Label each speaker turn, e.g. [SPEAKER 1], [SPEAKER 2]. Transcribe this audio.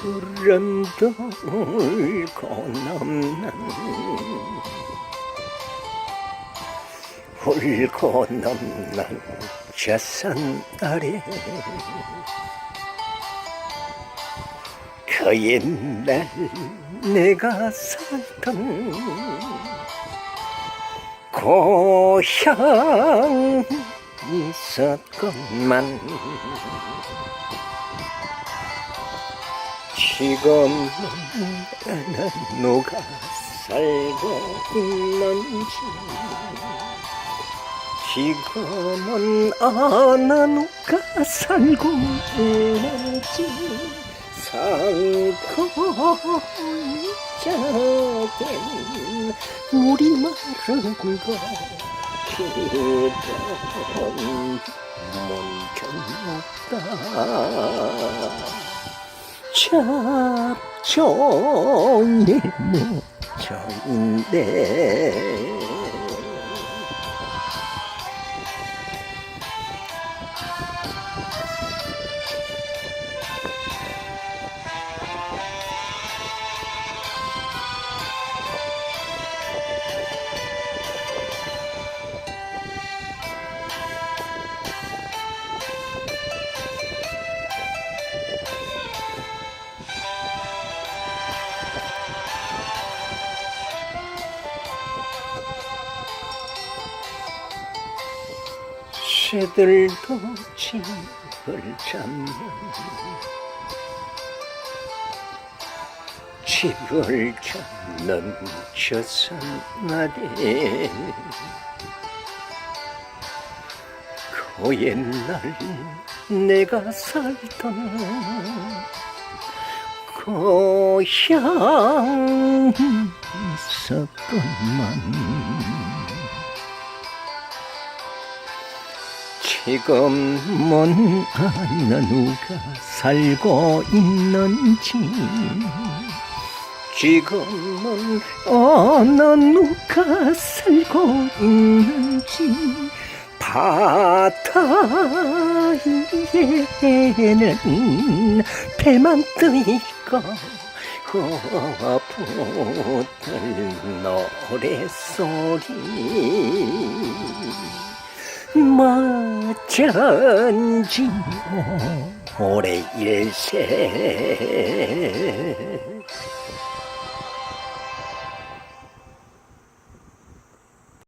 [SPEAKER 1] 바람도 울고 넘는 울고 넘는 저산 아래. 그 옛날 내가 살던 고향 있었건만 어느 누가 살고 있는지 지금은 어느 누가 살고 있는지 살고 있자된 우리말을 굴고 기던 문경없다 잡종이 묻혀있네 새들도 집을 잡는 집을 잡는 저 산날에 그 옛날 내가 살던 고향 있었건만 지금은 어느 누가 살고 있는지. 지금은 어느 누가 살고 있는지 바다에는 배만 뜨이고 허붙을 노래소리 어쩐지. 오래 일세